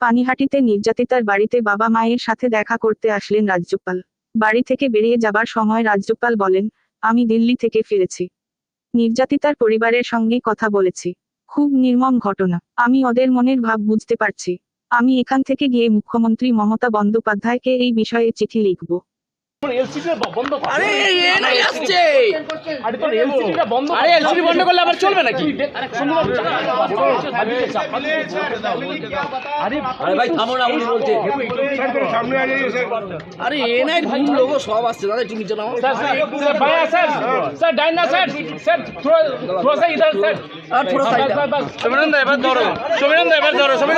পানিহাটিতে নির্যাতিতার বাড়িতে বাবা মায়ের সাথে দেখা করতে আসলেন রাজ্যপাল বাড়ি থেকে বেরিয়ে যাবার সময় রাজ্যপাল বলেন, আমি দিল্লি থেকে ফিরেছি। নির্যাতিতার পরিবারের সঙ্গে কথা বলেছি। খুব নির্মম ঘটনা। আমি ওদের মনের ভাব বুঝতে পারছি। আমি এখান থেকে গিয়ে মুখ্যমন্ত্রী মমতা বন্দ্যোপাধ্যায়কে এই বিষয়ে চিঠি লিখব। সব আসছে। দাদা একটু নিচে ধরো। ধরো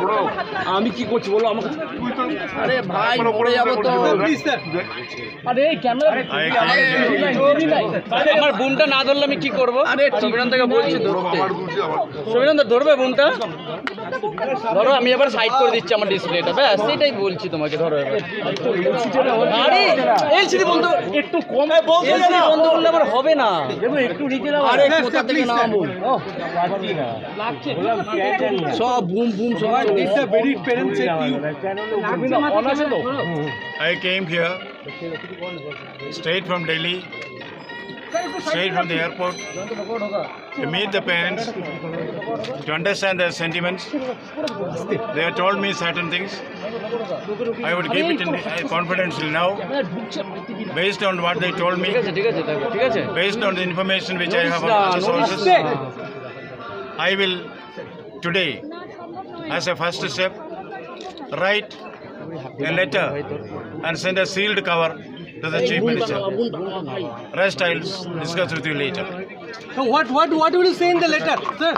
ধরো। আমি কি করছি বলো আমাকে? আরে ভাই পড়ে যাব তো। আরে ক্যামেরা আমার বোনটা না ধরলে আমি কি করব? আরে থেকে বলছি ধরবে বোনটা? ধরো আমি এবার সাইড করে দিচ্ছি আমার ডিসপ্লেটা ব্যাস সেটাই বলছি তোমাকে ধরো এবার। আরে এলসিডি বন্ধ একটু কম এলসিডি বন্ধ করলে আবার হবে না। একটু নিচে নাও আরে কোথা থেকে নামবো? সব বুম বুম সব অন আছে তো। I came here straight from Delhi, straight from the airport to meet the parents, to understand their sentiments. They have told me certain things. I would keep it in confidential now, based on what they told me, based on the information which I have on sources. I will today, as a first step, write a letter and send a sealed cover to the chief minister. Rest I'll discuss with you later. So what what what will you say in the letter, sir?